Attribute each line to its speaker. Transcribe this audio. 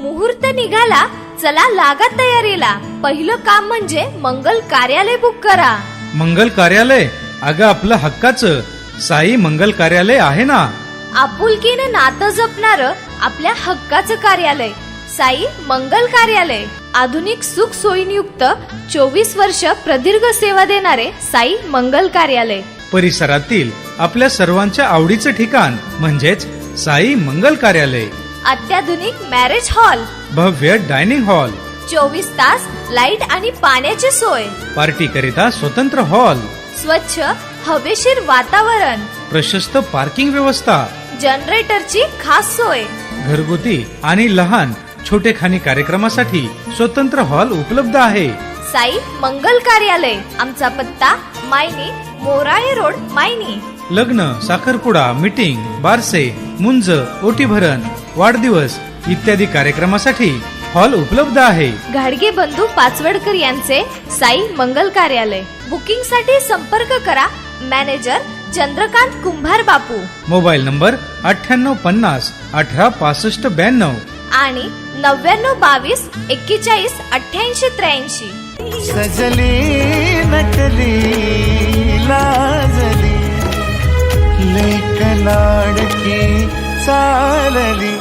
Speaker 1: मुहूर्त निघाला चला लागा तयारीला. पहिलं काम म्हणजे मंगल कार्यालय बुक करा.
Speaker 2: मंगल कार्यालय? अगं आपलं हक्काचं. साई मंगल कार्यालय आहे ना?
Speaker 1: आपुलकीनं नातं जपणार आपल्या हक्काचं कार्यालय. साई मंगल कार्यालय. आधुनिक सुख सोयींयुक्त चोवीस वर्ष प्रदीर्घ सेवा देणारे साई मंगल कार्यालय.
Speaker 2: परिसरातील आपल्या सर्वांच्या आवडीचं ठिकाण म्हणजेच साई मंगल कार्यालय.
Speaker 1: अत्याधुनिक मॅरेज हॉल
Speaker 2: भव्य डायनिंग हॉल
Speaker 1: चोवीस तास लाइट आणि पाण्याची सोय.
Speaker 2: पार्टी करिता स्वतंत्र हॉल
Speaker 1: स्वच्छ हवेशीर वातावरण.
Speaker 2: प्रशस्त पार्किंग व्यवस्था.
Speaker 1: जनरेटरची खास सोय.
Speaker 2: घरगुती आणि लहान छोटेखानी कार्यक्रमासाठी स्वतंत्र हॉल उपलब्ध आहे.
Speaker 1: साई मंगल कार्यालय आमचा पत्ता मायनी मोराळे रोड मायनी.
Speaker 2: लग्न साखरपुडा मीटिंग बारसे मुंज ओटी भरण वाढदिवस इत्यादी कार्यक्रमासाठी हॉल उपलब्ध आहे.
Speaker 1: घाडगे बंधू पाचवडकर यांचे साई मंगल कार्यालय. बुकिंगसाठी संपर्क करा manager Chandrakant Kumbhar Bapu.
Speaker 2: Mobile number अठ्ठ्याण्णव पन्नास अठरा पासष्ट ब्याण्णव.
Speaker 1: आणि नव्याण्णव बावीस एक्केचाळीस अठ्याऐंशी त्र्याऐंशी.
Speaker 3: सजली नटली. ನಾಡಕ್ಕೆ ಸಾಲಲಿ